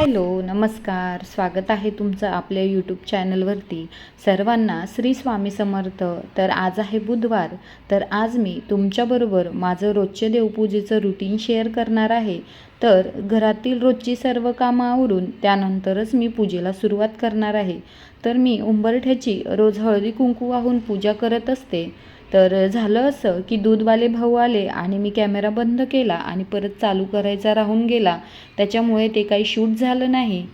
Hello नमस्कार. स्वागत आहे तुमचं आपल्या यूट्यूब चॅनलवरती. सर्वांना श्री स्वामी समर्थ. तर आज आहे बुधवार. तर आज मी तुमच्याबरोबर माझं रोजचे देवपूजेचं रुटीन शेअर करणार आहे. तर घरातील रोजची सर्व कामं आवरून त्यानंतरच मी पूजेला सुरुवात करणार आहे. तर मी उंबरठ्याची रोज हळदी कुंकू वाहून पूजा करत असते. तर झालं असं की दूधवाले भाऊ आले आणि मी कॅमेरा बंद केला आणि परत चालू करायचा राहून गेला. त्याच्यामुळे ते काही शूट झालं नाही.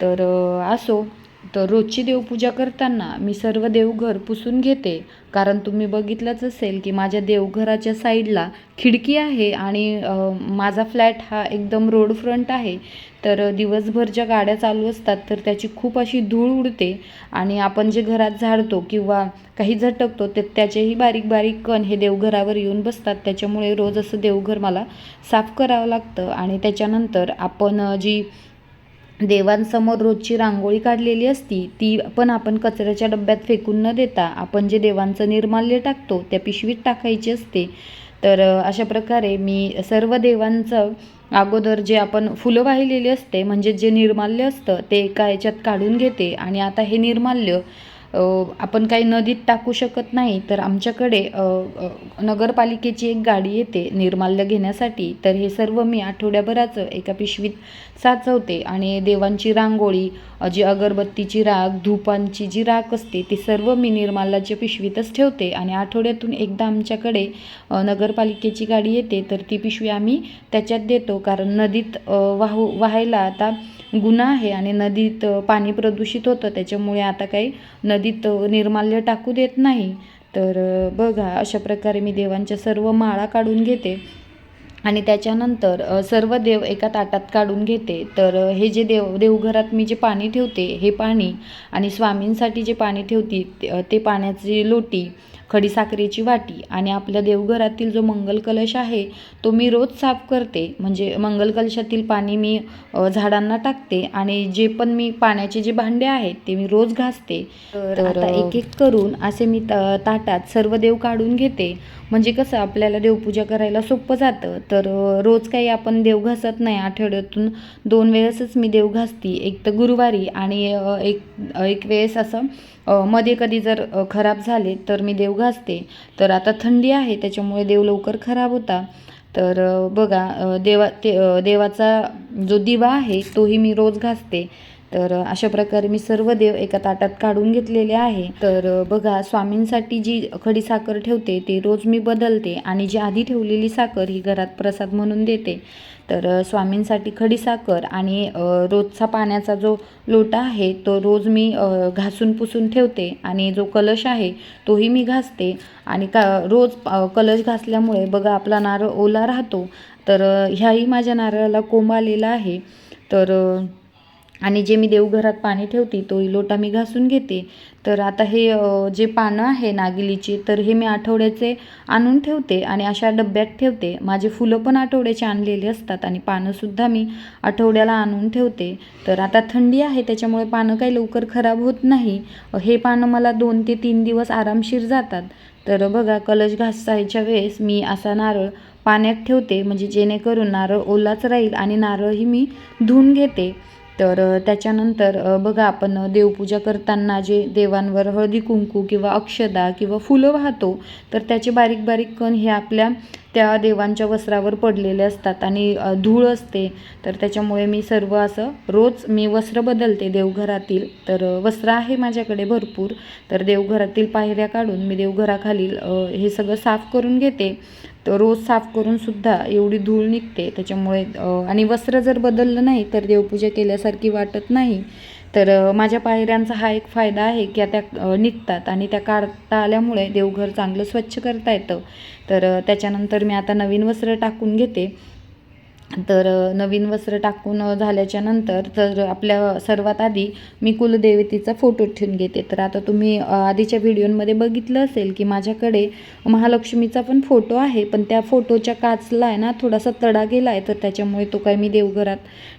तर असो. तर रोजची देवपूजा करताना मी सर्व देवघर पुसून घेते. कारण तुम्ही बघितलंच असेल की माझ्या देवघराच्या साईडला खिडकी आहे आणि माझा फ्लॅट हा एकदम रोड फ्रंट आहे. तर दिवसभर ज्या गाड्या चालू असतात तर त्याची खूप अशी धूळ उडते आणि आपण जे घरात झाडतो किंवा काही झटकतो ते त्याचेही बारीक बारीक कण हे देवघरावर येऊन बसतात. त्याच्यामुळे रोज असं देवघर मला साफ करावं लागतं आणि त्याच्यानंतर आपण जी देवांसमोर रोजची रांगोळी काढलेली असती ती पण आपण कचऱ्याच्या डब्यात फेकून न देता आपण जे देवांचं निर्माल्य टाकतो त्या पिशवीत टाकायची असते. तर अशा प्रकारे मी सर्व देवांचं अगोदर जे आपण फुलं वाहिलेली असते म्हणजे जे निर्माल्य असतं ते एका याच्यात काढून घेते आणि आता हे निर्माल्य आपण काही नदीत टाकू शकत नाही तर आमच्याकडे नगरपालिकेची एक गाडी येते निर्माल्य घेण्यासाठी. तर हे सर्व मी आठवड्याभराचं एका पिशवीत साचवते आणि देवांची रांगोळी जी अगरबत्तीची राख धूपांची जी राख असते ती सर्व मी निर्माल्याच्या पिशवीतच ठेवते. आणि आठवड्यातून एकदा आमच्याकडे नगरपालिकेची गाडी येते तर ती पिशवी आम्ही त्याच्यात देतो. कारण नदीत वाहू वाहायला आता गुन्हा आहे आणि नदीत पाणी प्रदूषित होतं त्याच्यामुळे आता काही नदीत निर्माल्य टाकू देत नाही. तर बघा अशा प्रकारे मी देवांच्या सर्व माळा काढून घेते आणि त्याच्यानंतर सर्व देव एका ताटात काढून घेते. तर हे जे देव देवघरात मी जे पाणी ठेवते हे पाणी आणि स्वामींसाठी जे पाणी ठेवते ते पाण्याची लोटी खडीसाखरेची वाटी आणि आपल्या देवघरातील जो मंगल कलश आहे तो मी रोज साफ करते. म्हणजे मंगल कलशातील पाणी मी झाडांना टाकते आणि जे पण मी पाण्याचे जे भांडे आहेत ते मी रोज घासते. तर आता एक एक करून असे मी ताटात सर्व देव काढून घेते. म्हणजे कसं आपल्याला देवपूजा करायला सोपं जातं. तर रोज काही आपण देव घासत नाही. आठवड्यातून दोन वेळेसच मी देव घासती. एक तर गुरुवारी आणि एक एक वेळेस असं मध्ये कधी जर खराब झाले तर मी देव घासते. तर आता थंडी आहे त्याच्यामुळे देव लवकर खराब होता. तर बघा देवा ते देवाचा जो दिवा आहे तोही मी रोज घासते. तर अशा प्रकारे मी सर्व देव एका ताटात काढून घेतलेले आहे. तर बघा स्वामींसाठी जी खडी साखर ठेवते ती रोज मी बदलते आणि जी आधी ठेवलेली साखर ही घरात प्रसाद म्हणून देते. तर स्वामींसाठी खडीसाखर आणि रोजचा पाण्याचा जो लोटा आहे तो रोज मी घासून पुसून ठेवते आणि जो कलश आहे तोही मी घासते. आणि का रोज कलश घासल्यामुळे बघा आपला नारळ ओला राहतो. तर ह्याही माझ्या नारळाला कोंब आलेला आहे. तर आणि जे मी देवघरात पाणी ठेवते तोही लोटा मी घासून घेते. तर आता हे जे पानं आहे नागिलीची तर हे मी आठवड्याचे आणून ठेवते आणि अशा डब्यात ठेवते. माझे फुलं पण आठवड्याचे आणलेले असतात आणि पानंसुद्धा मी आठवड्याला आणून ठेवते. तर आता थंडी आहे त्याच्यामुळे पानं काही लवकर खराब होत नाही. हे पानं मला दोन ते तीन दिवस आरामशीर जातात. तर बघा कलश घासायच्या वेळेस मी असा नारळ पाण्यात ठेवते म्हणजे जेणेकरून नारळ ओलाच राहील आणि नारळही मी धुवून घेते. तर त्याच्यानंतर बघा आपण देवपूजा करताना जे देवांवर हळदी कुंकू किंवा अक्षदा किंवा फुलं वाहतो तर त्याचे बारीक बारीक कण हे आपल्या त्या देवांच्या वस्त्रावर पडलेले असतात आणि धूळ असते. तर त्याच्यामुळे मी सर्व असं रोज मी वस्त्र बदलते देवघरातील. तर वस्त्र आहे माझ्याकडे भरपूर. तर देवघरातील पायऱ्या काढून मी देवघराखालील हे सगळं साफ करून घेते. तर रोज साफ करून सुद्धा एवढी धूळ निघते. त्याच्यामुळे आणि वस्त्र जर बदललं नाही तर देवपूजा केल्यासारखी वाटत नाही. तर माझ्या पायऱ्यांचा हा एक फायदा आहे की त्या निघतात आणि त्या काढता आल्यामुळे देवघर चांगलं स्वच्छ करता येतं. तर त्याच्यानंतर मी आता नवीन वस्त्र टाकून घेते. तर नवीन वस्त्र टाकून झाल्याच्यानंतर तर आपल्या सर्वात आधी मी कुलदेवतेचा फोटो ठेवून घेते. तर आता तुम्ही आधीच्या व्हिडिओमध्ये बघितलं असेल की माझ्याकडे महालक्ष्मीचा पण फोटो आहे पण त्या फोटोच्या काचला आहे ना थोडासा तडा गेला आहे तर त्याच्यामुळे तो काय मी देवघरात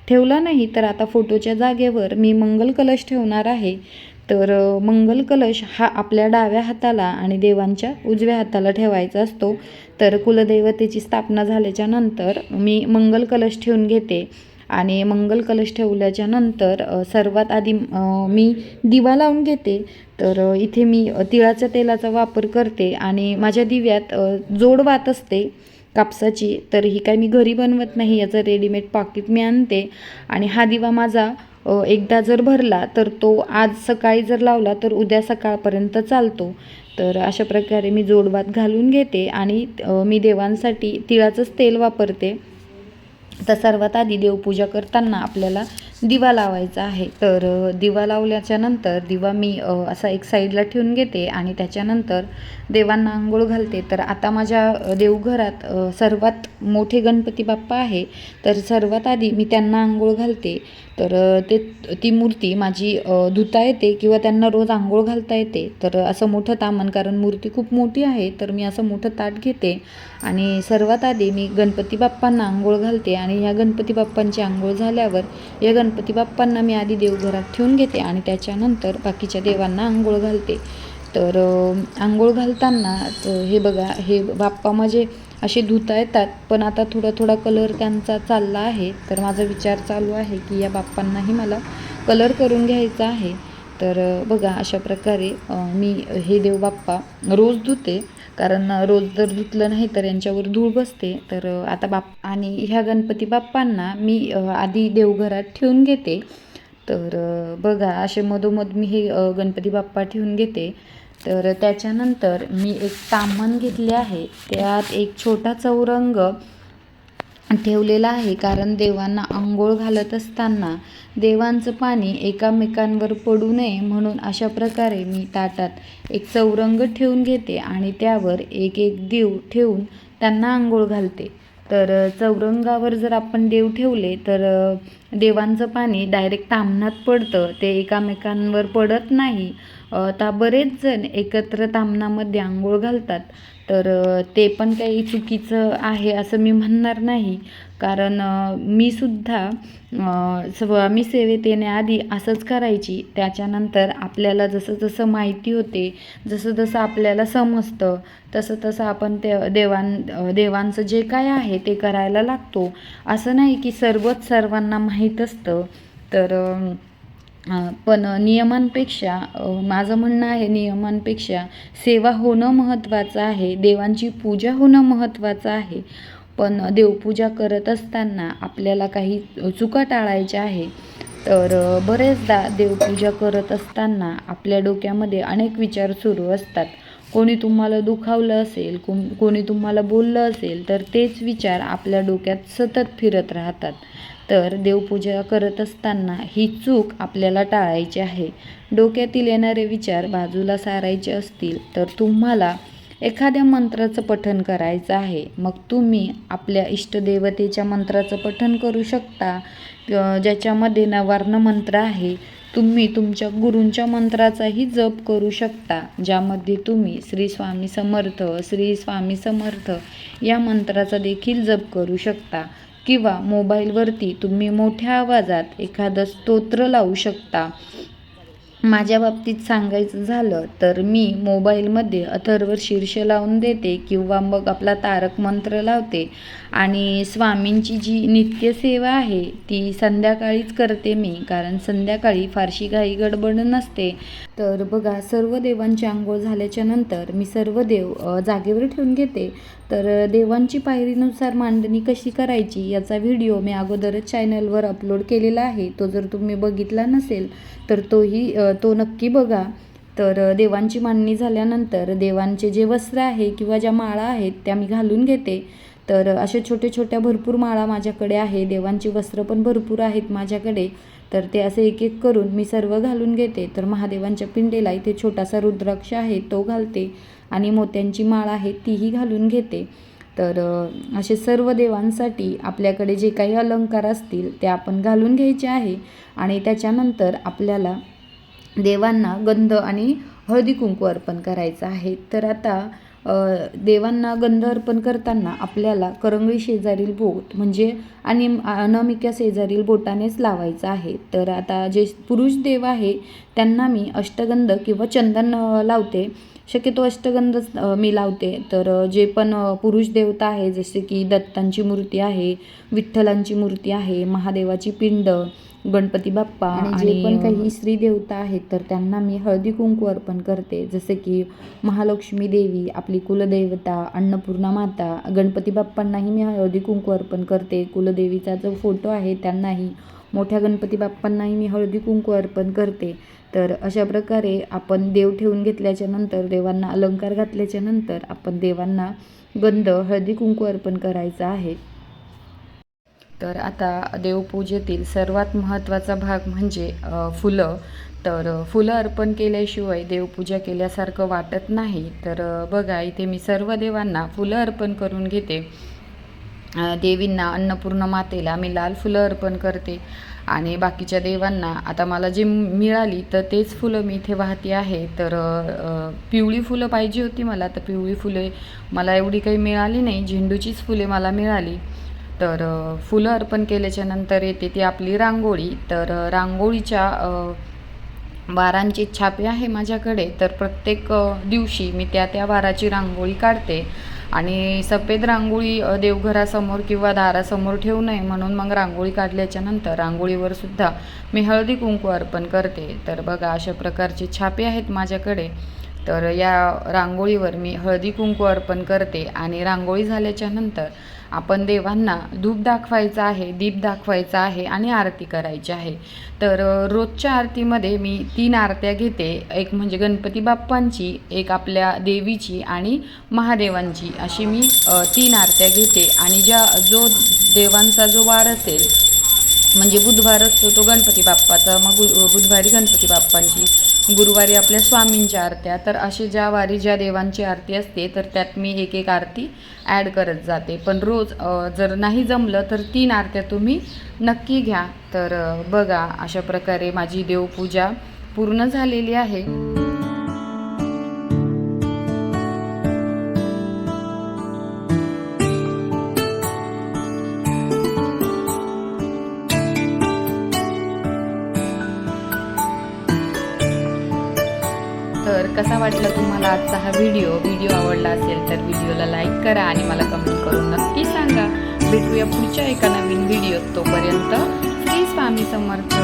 ठेवला नाही. तर आता फोटोच्या जागेवर मी मंगल कलश ठेवणार आहे. तर मंगल कलश हा आपल्या डाव्या हाताला आणि देवांच्या उजव्या हाताला ठेवायचा असतो. तर कुलदैवतेची स्थापना झाल्याच्यानंतर मी मंगल कलश ठेवून घेते. आणि मंगल कलश ठेवल्याच्या नंतर सर्वात आधी मी दिवा लावून घेते. तर इथे मी तिळाच्या तेलाचा वापर करते आणि माझ्या दिव्यात जोड वात असते कापसाची. तर ही काय मी घरी बनवत नाही याचं रेडीमेड पाकिट मी आणते. आणि हा दिवा माझा एकदा जर भरला तर तो आज सकाळी जर लावला तर उद्या सकाळपर्यंत चालतो. तर अशा प्रकारे मी जोडवात घालून घेते आणि मी देवांसाठी तिळाचंच तेल वापरते. तर सर्वात आधी देवपूजा करताना आपल्याला दिवा लावायचा आहे. तर दिवा लावल्याच्या नंतर दिवा मी असा एक साईडला ठेवून घेते आणि त्याच्यानंतर देवांना आंघोळ घालते. तर आता माझ्या देवघरात सर्वात मोठे गणपती बाप्पा आहे. तर सर्वात आधी मी त्यांना आंघोळ घालते. तर ते ती मूर्ती माझी धुता येते किंवा त्यांना रोज आंघोळ घालता येते. तर असं मोठं तामण कारण मूर्ती खूप मोठी आहे तर मी असं मोठं ताट घेते. आणि सर्वात आधी मी गणपती बाप्पांना आंघोळ घालते आणि ह्या गणपती बाप्पांची आंघोळ झाल्यावर या गणपती बाप्पांना मी आधी देवघरात ठेवून घेते आणि त्याच्यानंतर बाकीच्या देवांना आंघोळ घालते. तर आंघोळ घालताना हे बघा हे बाप्पा माझे असे धुता येतात पण आता थोडा थोडा कलर त्यांचा चालला आहे. तर माझा विचार चालू आहे की या बाप्पांनाही मला कलर करून घ्यायचा आहे. तर बघा अशा प्रकारे मी हे देव बाप्पा रोज धुते. कारण रोज जर धुतलं नाही तर यांच्यावर धूळ बसते. तर आता बाप आणि ह्या गणपती बाप्पांना मी आधी देवघरात ठेवून घेते. तर बघा असे मधोमध मी हे गणपती बाप्पा ठेवून घेते. तर त्याच्यानंतर मी एक तामण घेतले आहे. त्यात एक छोटा चौरंग ठेवलेला आहे. कारण देवांना आंघोळ घालत असताना देवांचं पाणी एकामेकांवर पडू नये म्हणून अशा प्रकारे मी ताटात एक चौरंग ठेवून घेते आणि त्यावर एक एक देव ठेवून त्यांना आंघोळ घालते. तर चौरंगावर जर आपण देव ठेवले तर देवांचं पाणी डायरेक्ट ताम्हणात पडतं. ते एकामेकांवर पडत नाही. आता बरेच जण एकत्र तामणामध्ये आंघोळ घालतात. तर ते पण काही चुकीचं आहे असं मी म्हणणार नाही. कारण मी सुद्धा स्वामी सेवेत येण्याआधी असंच करायची. त्याच्यानंतर आपल्याला जसं जसं माहिती होते जसं जसं आपल्याला समजतं तसं तसं आपण ते देवां देवांचं जे काय आहे ते करायला लागतो. असं नाही की सर्वच सर्वांना माहीत असतं. तर पण नियमांपेक्षा माझं म्हणणं आहे नियमांपेक्षा सेवा होणं महत्त्वाचं आहे देवांची पूजा होणं महत्त्वाचं आहे. पण देवपूजा करत असताना आपल्याला काही चुका टाळायच्या आहे तर बरेचदा देवपूजा करत असताना आपल्या डोक्यामध्ये अनेक विचार सुरू असतात. कोणी तुम्हाला दुखावलं असेल कु कोणी तुम्हाला बोललं असेल तर तेच विचार आपल्या डोक्यात सतत फिरत राहतात. तर देवपूजा करत असताना ही चूक आपल्याला टाळायची आहे. डोक्यातील येणारे विचार बाजूला सारायचे असतील तर तुम्हाला एखाद्या मंत्राचं पठण करायचं आहे. मग तुम्ही आपल्या इष्टदेवतेच्या मंत्राचं पठण करू शकता. ज्याच्यामध्ये नवार्ण मंत्र आहे. तुम्ही तुमच्या गुरूंच्या मंत्राचाही जप करू शकता. ज्यामध्ये तुम्ही श्री स्वामी समर्थ श्री स्वामी समर्थ या मंत्राचा देखील जप करू शकता. किंवा मोबाईलवरती तुम्ही मोठ्या आवाजात एखादं स्तोत्र लावू शकता. माझ्या बाबतीत सांगायचं झालं तर मी मोबाईलमध्ये अथर्व शीर्ष लावून देते किंवा मग आपला तारक मंत्र लावते. आणि स्वामींची जी नित्यसेवा आहे ती संध्याकाळीच करते मी कारण संध्याकाळी फारशी घाई गडबड नसते. तर बघा सर्व देवांची आंघोळ झाल्याच्यानंतर मी सर्व देव जागेवर ठेवून घेते. तर देवांची पायरीनुसार मांडणी कशी करायची याचा व्हिडिओ मी अगोदरच चॅनलवर अपलोड केलेला आहे. तो जर तुम्ही बघितला नसेल तर तोही तो नक्की बघा. तर देवांची मांडणी झाल्यानंतर देवांचे जे वस्त्र आहे किंवा ज्या माळा आहेत त्या मी घालून घेते. तर अशा छोट्या छोट्या भरपूर माळा माझ्याकडे आहे. देवांची वस्त्र पण भरपूर आहेत माझ्याकडे. तर ते असे एक एक करून मी सर्व घालून घेते. तर महादेवांच्या पिंडेला इथे छोटासा रुद्राक्ष आहे तो घालते आणि मोत्यांची माळ आहे तीही घालून घेते. तर असे सर्व देवांसाठी आपल्याकडे जे काही अलंकार असतील ते आपण घालून घ्यायचे आहे आणि त्याच्यानंतर आपल्याला देवांना गंध आणि हळदी कुंकू अर्पण करायचं आहे. तर आता देवांना गंध अर्पण करताना आपल्याला करंगळी शेजारील बोट म्हणजे आणि अनामिक्या शेजारील बोटानेच लावायचं आहे. तर आता जे पुरुष देव आहे त्यांना मी अष्टगंध किंवा चंदन लावते. शक्यतो अष्टगंधच मी लावते. तर जे पण पुरुष देवता आहे जसे की दत्तांची मूर्ती आहे विठ्ठलांची मूर्ती आहे महादेवाची पिंड गणपती बाप्पा आणि जे पण काही स्त्री देवता आहेत तर त्यांना मी हळदी कुंकू अर्पण करते. जसे की महालक्ष्मी देवी आपली कुलदेवता अन्नपूर्णा माता गणपती बाप्पांनाही मी हळदी कुंकू अर्पण करते. कुलदेवीचा जो फोटो आहे त्यांनाही मोठ्या गणपती बाप्पांनाही मी हळदी कुंकू अर्पण करते. तर अशा प्रकारे आपण देव ठेवून घेतल्याच्या नंतर देवांना अलंकार घातल्याच्या नंतर आपण देवांना गंध हळदी कुंकू अर्पण करायचा आहे. तर आता देवपूजेतील सर्वात महत्त्वाचा भाग म्हणजे फुलं. तर फुलं अर्पण केल्याशिवाय देवपूजा केल्यासारखं वाटत नाही. तर बघा इथे मी सर्व देवांना फुलं अर्पण करून घेते. देवींना अन्नपूर्ण मातेला मी लाल फुलं अर्पण करते. आणि बाकीच्या देवांना आता मला जी मिळाली तर तेच फुलं मी इथे वाहते आहे. तर पिवळी फुलं पाहिजे होती मला तर पिवळी फुले मला एवढी काही मिळाली नाही. झेंडूचीच फुले मला मिळाली. तर फुलं अर्पण केल्याच्यानंतर येते ती आपली रांगोळी. तर रांगोळीच्या वारांची वारांचे छापे आहे माझ्याकडे. तर प्रत्येक दिवशी मी त्या त्या वाराची रांगोळी काढते. आणि सफेद रांगोळी देवघरासमोर किंवा दारासमोर ठेवू नये म्हणून मग रांगोळी काढल्याच्या नंतर रांगोळीवर सुद्धा मी हळदी कुंकू अर्पण करते. तर बघा अशा प्रकारचे छापे आहेत माझ्याकडे. तर या रांगोळीवर मी हळदी कुंकू अर्पण करते आणि रांगोळी झाल्याच्यानंतर आपण देवांना धूप दाखवायचं आहे दीप दाखवायचा आहे आणि आरती करायची आहे. तर रोजच्या आरतीमध्ये मी तीन आरत्या घेते. एक म्हणजे गणपती बाप्पांची एक आपल्या देवीची आणि महादेवांची अशी मी तीन आरत्या घेते. आणि ज्या जो देवांचा जो वार असेल म्हणजे बुधवार असतो तो गणपती बाप्पाचा मग गु बुधवारी गणपती बाप्पांची. गुरुवारी आपल्या स्वामींच्या आरत्या. तर असे ज्या वारी ज्या देवांची आरती असते तर त्यात मी एक एक आरती ॲड करत जाते. पण रोज जर नाही जमलं तर तीन आरत्या तुम्ही नक्की घ्या. तर बघा अशा प्रकारे माझी देवपूजा पूर्ण झालेली आहे. कसा वाटला तुम्हाला आजचा हा व्हिडिओ व्हिडिओ आवडला असेल तर व्हिडिओला लाईक करा आणि मला कमेंट करून नक्की सांगा. भेटूया पुढच्या एका नवीन व्हिडिओत तोपर्यंत. श्री स्वामी समर्थ.